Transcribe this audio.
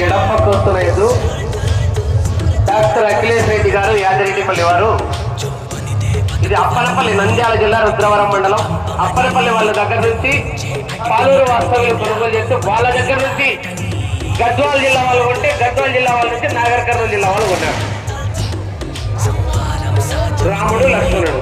ఎడమ కోస్తు డాక్టర్ అఖిలేష్ రెడ్డి గారు యాదరెడ్డిపల్లి వారు. ఇది అప్పలపల్లి నంద్యాల జిల్లా రుద్రవరం మండలం. అప్పలపల్లి వాళ్ళ దగ్గర నుంచి పాలూరు వాస్తవ్యం కొనుగోలు చేస్తే వాళ్ళ దగ్గర నుంచి గద్వాల జిల్లా వాళ్ళు కొంటే గద్వాల జిల్లా వాళ్ళ నుంచి నాగర్ కర్నూలు జిల్లా వాళ్ళు కొన్నారు. రాముడు లక్ష్మణుడు.